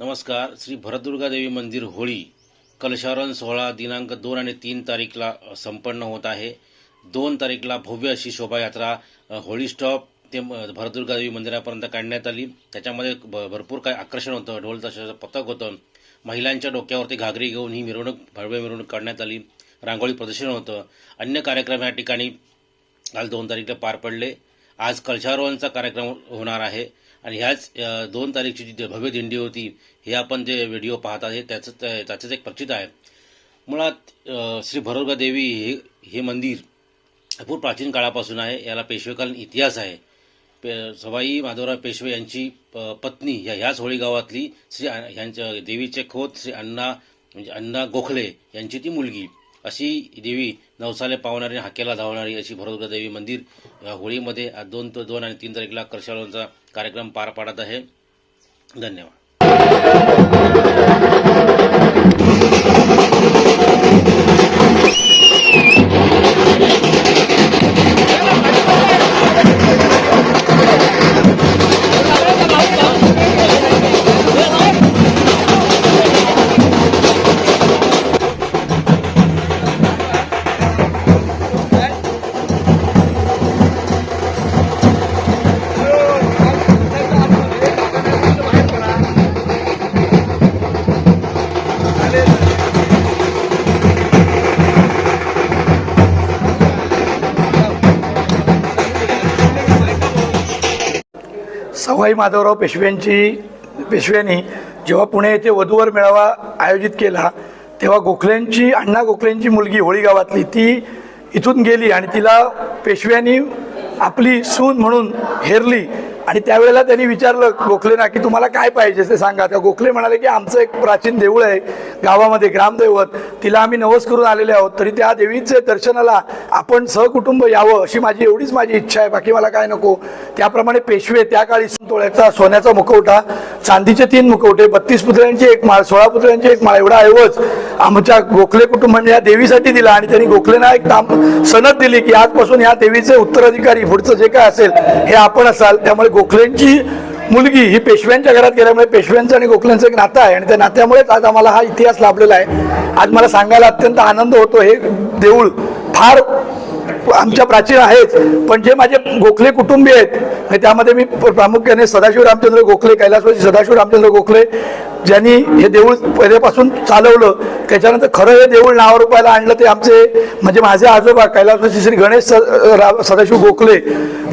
नमस्कार. श्री भरदुर्गा देवी मंदिर होळी कलशारण सोहळा दिनांक दोन आणि तीन तारीखला संपन्न होत आहे. दोन तारीखला भव्य अशी शोभायात्रा होळी स्टॉप ते म- भरदुर्गा देवी मंदिरापर्यंत काढण्यात आली. त्याच्यामध्ये भरपूर काही आकर्षण होतं. ढोल ताशाचं पथक होतं. महिलांच्या डोक्यावरती घागरी घेऊन ही मिरवणूक भव्य मिरवणूक काढण्यात आली. रांगोळी प्रदर्शन होतं. अन्य कार्यक्रम या ठिकाणी काल दोन तारीखला पार पडले. आज कलशारोहणचा कार्यक्रम होणार आहे. आणि ह्याच दोन तारीखची जी भव्य दिंडी होती हे आपण जे व्हिडिओ पाहत आहे त्याचं त्याचंच एक प्रचित आहे. मुळात श्री भरोगा देवी हे हे मंदिर भरपूर प्राचीन काळापासून आहे याला पेशवेकालीन इतिहास आहे. पे सवाई माधवराव पेशवे यांची प- पत्नी ह्या ह्याच होळी गावातली श्री ह्यांच्या देवीचे खोत श्री अण्णा म्हणजे अण्णा गोखले यांची ती मुलगी. अशी देवी नवसाले पावणारी हाकेला धावणारी अशी भरोगा देवी मंदिर या होळीमध्ये आज दोन दोन आणि तीन तारीखला कर्षाळूंचा कार्यक्रम पार पाडत आहे. धन्यवाद. सवाई माधवराव पेशव्यांची पेशव्यांनी जेव्हा पुणे येथे वधूवर मेळावा आयोजित केला तेव्हा गोखलेंची अण्णा गोखलेंची मुलगी होळी गावातली ती इथून गेली आणि तिला पेशव्यांनी आपली सून म्हणून हेरली. आणि त्यावेळेला त्यांनी विचारलं गोखलेना की तुम्हाला काय पाहिजे ते सांगा. त्या गोखले म्हणाले की आमचं एक प्राचीन देऊळ आहे गावामध्ये ग्रामदैवत. तिला आम्ही नवस करून आलेले आहोत. तरी त्या देवीचे दर्शनाला आपण सहकुटुंब यावं अशी माझी एवढीच माझी इच्छा आहे. बाकी मला काय नको. त्याप्रमाणे पेशवे त्या काळी तोळ्याचा सोन्याचा मुखवटा चांदीचे तीन मुखवटे बत्तीस पुतळ्यांची एक माळ सोळा पुतळ्यांची एक माळ एवढा ऐवज आमच्या गोखले कुटुंबाने या देवीसाठी दिला आणि त्यांनी गोखलेना एक ताम सनद दिली की आजपासून या देवीचे उत्तराधिकारी पुढचं जे काय असेल हे आपण असाल. त्यामुळे गोखलेंची मुलगी ही पेशव्यांच्या घरात गेल्यामुळे पेशव्यांचं आणि गोखल्यांचं एक नातं आहे. आणि त्या नात्यामुळेच आज आम्हाला हा इतिहास लाभलेला आहे. आज मला सांगायला अत्यंत आनंद होतो. हे देऊळ फार आमच्या प्राचीन आहेच पण जे माझे गोखले कुटुंबी आहेत त्यामध्ये मी प्रामुख्याने सदाशिव रामचंद्र गोखले कैलासवासी सदाशिव रामचंद्र गोखले ज्यांनी हे देऊळ पहिल्यापासून चालवलं त्याच्यानंतर खरं हे देऊळ नावारूपाला आणलं ते आमचे म्हणजे माझे आजोबा कैलासवासी श्री गणेश सदाशिव गोखले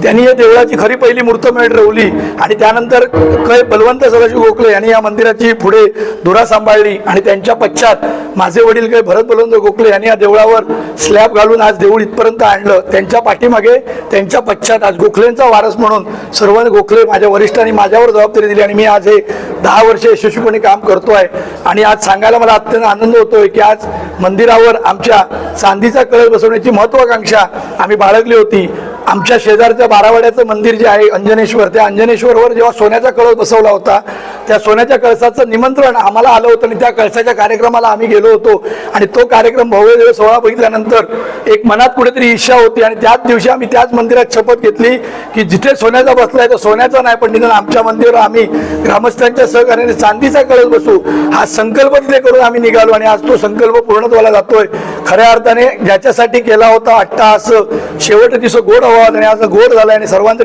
त्यांनी या देवळाची खरी पहिली मूर्तमेढ रवली आणि त्यानंतर कै बलवंत सदाशिव गोखले यांनी या मंदिराची पुढे धुरा सांभाळली आणि त्यांच्या पश्चात माझे वडील काही भरत बलवंत गोखले यांनी या देवळावर स्लॅब घालून आज देऊळ इथपर्यंत आणलं. त्यांच्या पाठीमागे त्यांच्या पश्चात आज गोखलेंचा वारस म्हणून सर्व गोखले माझ्या वरिष्ठांनी माझ्यावर जबाबदारी दिली आणि मी आज हे दहा वर्ष यशस्वीपणे काम करतो आहे आणि आज सांगायला मला अत्यंत आनंद होतोय की आज मंदिरावर आमच्या चांदीचा कळस बसवण्याची महत्वाकांक्षा आम्ही बाळगली होती. आमच्या शेजारच्या बारावाड्याचं मंदिर जे आहे अंजनेश्वर त्या अंजनेश्वरवर जेव्हा सोन्याचा कळस बसवला होता त्या सोन्याच्या कळसाचं निमंत्रण आम्हाला आलं होतं आणि त्या कळसाच्या कार्यक्रमाला आम्ही गेलो होतो. आणि तो कार्यक्रम भव्य सोहळा बघितल्यानंतर एक मनात कुठेतरी इच्छा होती आणि त्याच दिवशी आम्ही त्याच मंदिरात शपथ घेतली की जिथे सोन्याचा बसलाय तो सोन्याचा नाही पण निदान आमच्या मंदिरावर आम्ही ग्रामस्थांच्या सहकार्याने चांदीचा कळस बसू हा संकल्प तिथे करून आम्ही निघालो आणि आज तो संकल्प पूर्णत्वाला जातोय. खऱ्या अर्थाने ज्याच्यासाठी केला होता अट्टा असं शेवट दिवस गोड आणि आज गोड झाला आणि सर्वांसाठी